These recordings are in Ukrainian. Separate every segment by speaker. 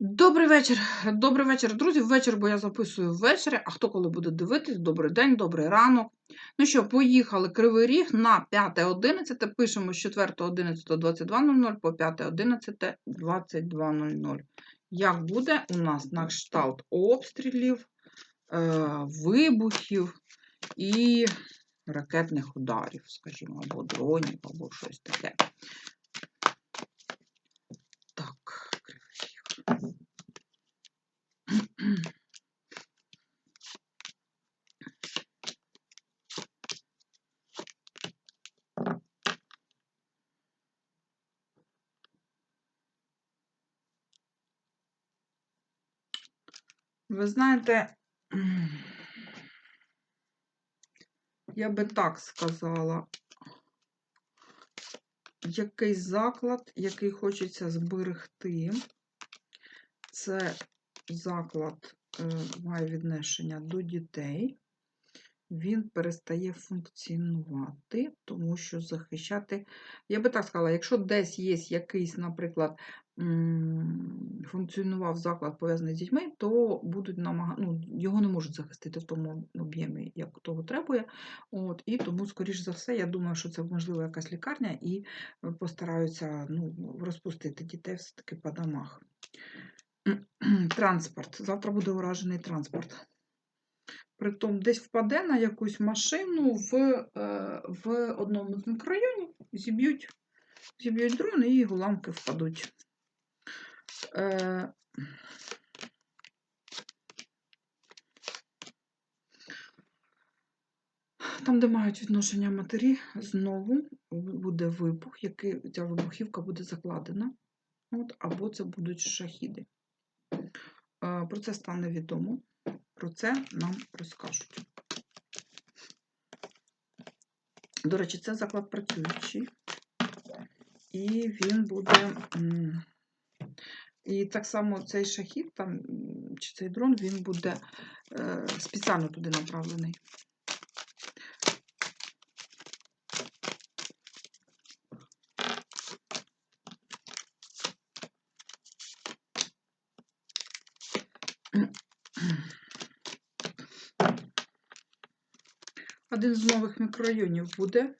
Speaker 1: Добрий вечір. Добрий вечір, друзі. Вечір, бо я записую ввечері. А хто коли буде дивитись? Добрий день, добрий ранок. Ну що, поїхали Кривий Ріг на 5.11. Пишемо з 4.11.22.00 по 5.11.22.00. Як буде у нас на кшталт обстрілів, е, вибухів і ракетних ударів, скажімо, або дронів, або щось таке. Так, Кривий Ріг. Ви знаєте, я би так сказала, якийсь заклад, який хочеться зберегти, це заклад е, має відношення до дітей, він перестає функціонувати, тому що захищати, я би так сказала, якщо десь є якийсь, наприклад, функціонував заклад пов'язаний з дітьми, то будуть намага... ну, його не можуть захистити в тому об'ємі, як того требує. От, і тому, скоріш за все, я думаю, що це можливо якась лікарня, і е, постараються ну, розпустити дітей все-таки по домах. Транспорт. Завтра буде уражений транспорт. Притом десь впаде на якусь машину в, е, в одному з мікрорайонів, зіб'ють, зіб'ють дрон і уламки впадуть. Е, Там, де мають відношення матері, знову буде вибух, який ця вибухівка буде закладена. От, або це будуть шахіди. Е, Про це стане відомо. Про це нам розкажуть. До речі, це заклад працюючий, і він буде. І так само цей шахід там, чи цей дрон, він буде е, спеціально туди направлений. Один з нових мікрорайонів буде,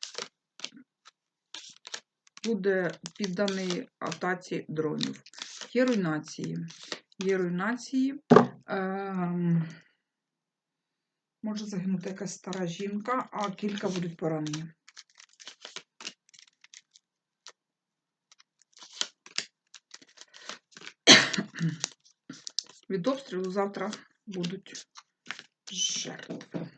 Speaker 1: буде підданий атаці дронів. Є руйнації. Є руйнації. Ем, може загинути якась стара жінка, а кілька будуть поранені. Від обстрілу завтра будуть жертви.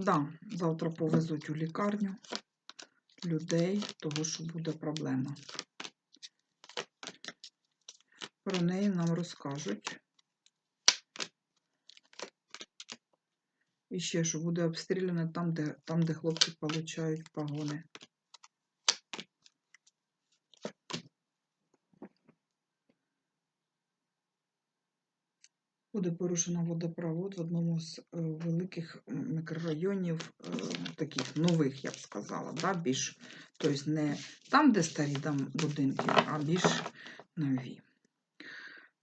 Speaker 1: Да, завтра повезуть у лікарню людей, того, що буде проблема. Про неї нам розкажуть. І ще, що буде обстріляно там, де, там, де хлопці получають погони. Буде порушено водопровод в одному з е, великих мікрорайонів, е, таких нових, я б сказала, да, більш, тобто не там, де старі там будинки, а більш нові.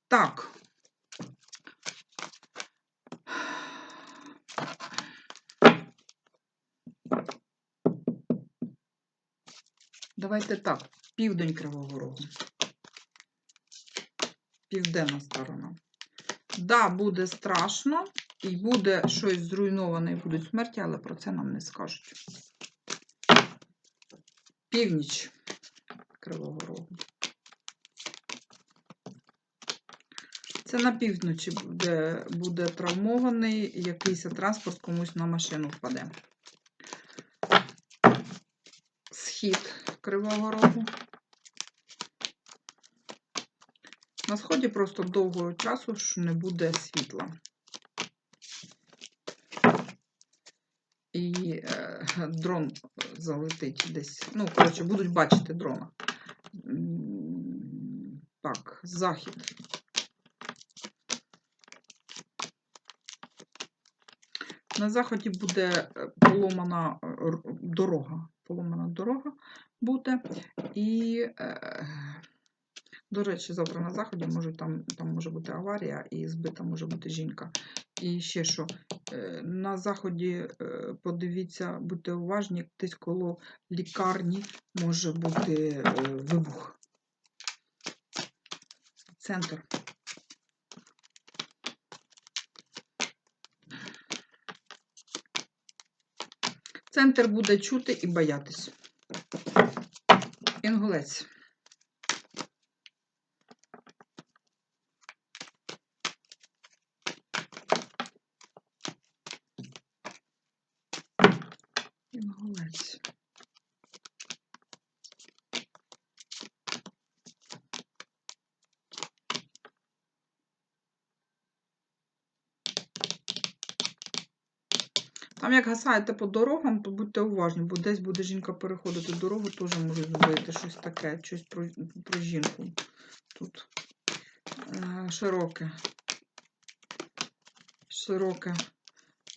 Speaker 1: Так. Давайте так, південь Кривого Рогу. Південна сторона. Да, буде страшно, і буде щось зруйноване, і будуть смерті, але про це нам не скажуть. Північ Кривого Рогу. Це на півночі буде, буде травмований, якийсь транспорт комусь на машину впаде. Схід Кривого Рогу. На сході просто довгого часу ж не буде світла. і е, дрон залетить десь. Ну, коротше, будуть бачити дрона. Так, захід. На заході буде е, поломана е, дорога. Поломана дорога буде. І, е, до речі, завтра на заході може, там, там може бути аварія і збита може бути жінка. І ще що, е, на заході е, подивіться, будьте уважні, десь коло лікарні може бути е, вибух. Центр. Центр буде чути і боятись. Інгулець. Інгулець. Там, як гасаєте по дорогам, то будьте уважні, бо десь буде жінка переходити дорогу, теж можуть зробити щось таке, щось про, про жінку. Тут е, широке. Широке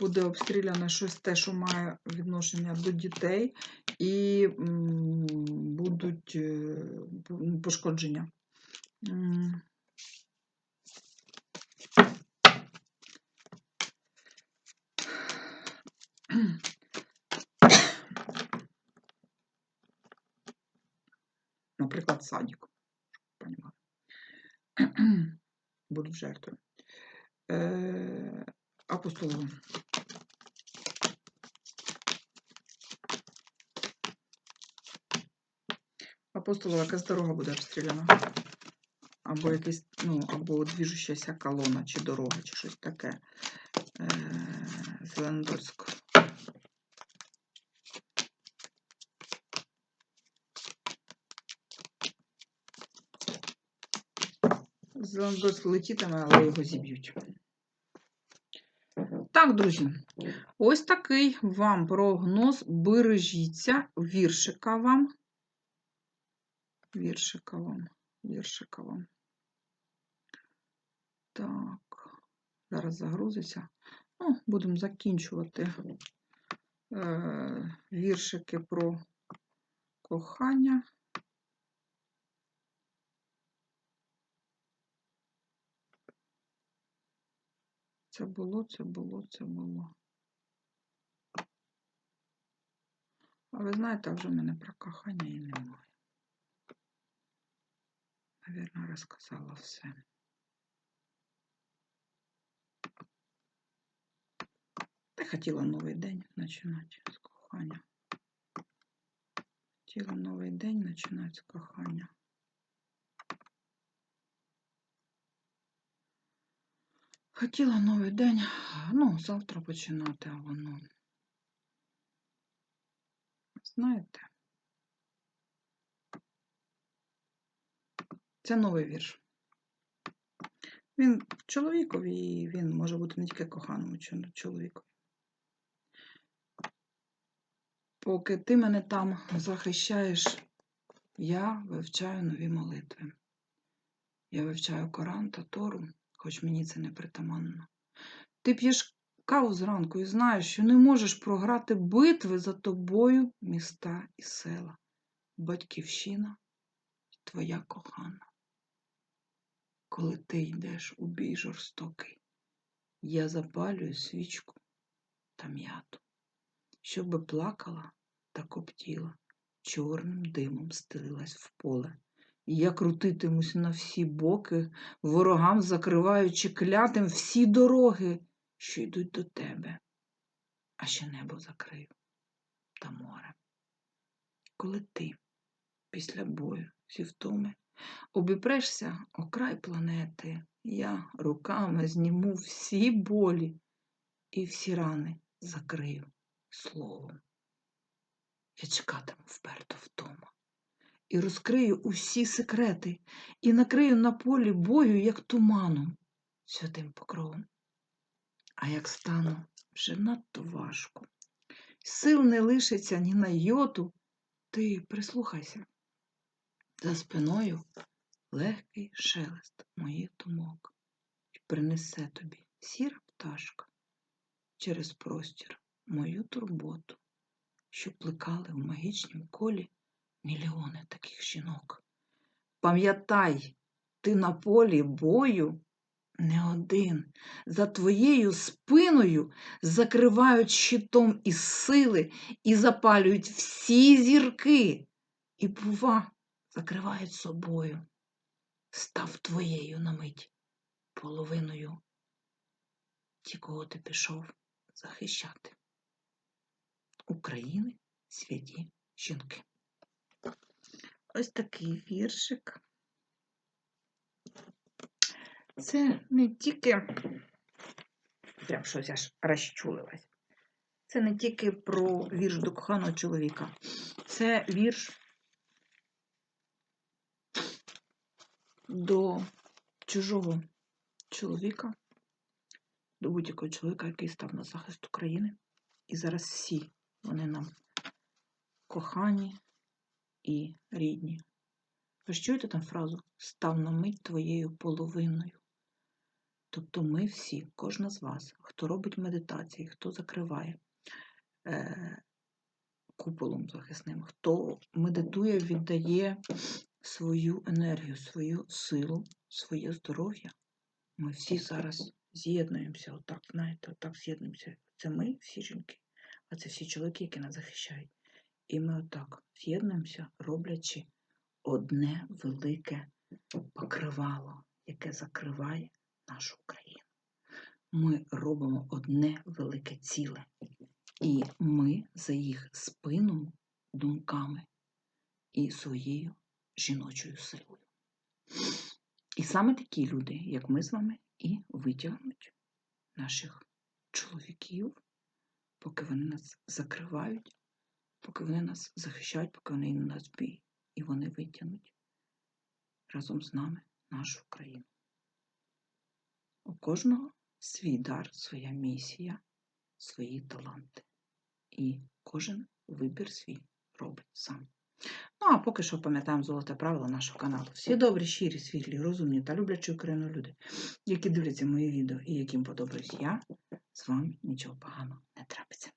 Speaker 1: буде обстріляне щось те, що має відношення до дітей, і будуть е, пошкодження. М. Наприклад, понімали. Будуть жертви. Е, апостолове. Апостолова якась дорога буде обстріляна. Або якийсь, ну, або двіжущася колона, чи дорога, чи щось таке. Е. Зелендольськ летітиме, але його зіб'ють. Так, друзі, ось такий вам прогноз. Бережіться, віршика вам. Віршика вам, віршика вам. Так, зараз загрузиться. Ну, будемо закінчувати е, віршики про кохання. Це було, це було, це було. А ви знаєте, вже в мене про кохання і немає. Навірно, розказала все. Та хотіла новий день починати з кохання. Хотіла новий день починати з кохання. Хотіла новий день, ну, завтра починати, а воно. Знаєте? Це новий вірш. Він чоловікові, і він може бути не тільки коханому чо- чоловікові. Поки ти мене там захищаєш, я вивчаю нові молитви. Я вивчаю Коран та Тору, хоч мені це не притаманно. Ти п'єш каву зранку і знаєш, що не можеш програти битви за тобою міста і села. Батьківщина твоя кохана. Коли ти йдеш у бій жорстокий, я запалюю свічку та м'яту, щоби плакала та коптіла, чорним димом стелилась в поле. Я крутитимусь на всі боки, ворогам закриваючи клятим всі дороги, що йдуть до тебе, а ще небо закрию та море. Коли ти після бою зі втоми обіпрешся о край планети, я руками зніму всі болі і всі рани закрию словом. Я чекатиму вперто вдома і розкрию усі секрети, і накрию на полі бою, як туманом, святим покровом. А як стану вже надто важко, сил не лишиться ні на йоту, ти прислухайся. За спиною легкий шелест моїх думок і принесе тобі сіра пташка через простір мою турботу, що плекали в магічнім колі мільйони таких жінок. Пам'ятай, ти на полі бою не один. За твоєю спиною закривають щитом із сили і запалюють всі зірки. І, бува, закривають собою. Став твоєю на мить половиною. Ті, кого ти пішов захищати. України святі жінки. Ось такий віршик. Це не тільки, прям щось аж розчулилась. Це не тільки про вірш до коханого чоловіка. Це вірш до чужого чоловіка, до будь-якого чоловіка, який став на захист України. І зараз всі вони нам кохані і рідні. Ви ж чуєте там фразу став на мить твоєю половиною. Тобто ми всі, кожна з вас, хто робить медитації, хто закриває е, куполом захисним, хто медитує, віддає свою енергію, свою силу, своє здоров'я, ми всі зараз з'єднуємося, отак, знаєте, отак з'єднуємося. Це ми, всі жінки, а це всі чоловіки, які нас захищають. І ми отак з'єднуємося, роблячи одне велике покривало, яке закриває нашу країну. Ми робимо одне велике ціле, і ми за їх спиною, думками і своєю жіночою силою. І саме такі люди, як ми з вами, і витягнуть наших чоловіків, поки вони нас закривають, поки вони нас захищають, поки вони на нас бій. І вони витягнуть разом з нами нашу країну. У кожного свій дар, своя місія, свої таланти. І кожен вибір свій робить сам. Ну, а поки що пам'ятаємо золоте правило нашого каналу. Всі добрі, щирі, світлі, розумні та люблячі Україну люди, які дивляться мої відео і яким подобаюсь я, з вами нічого поганого не трапиться.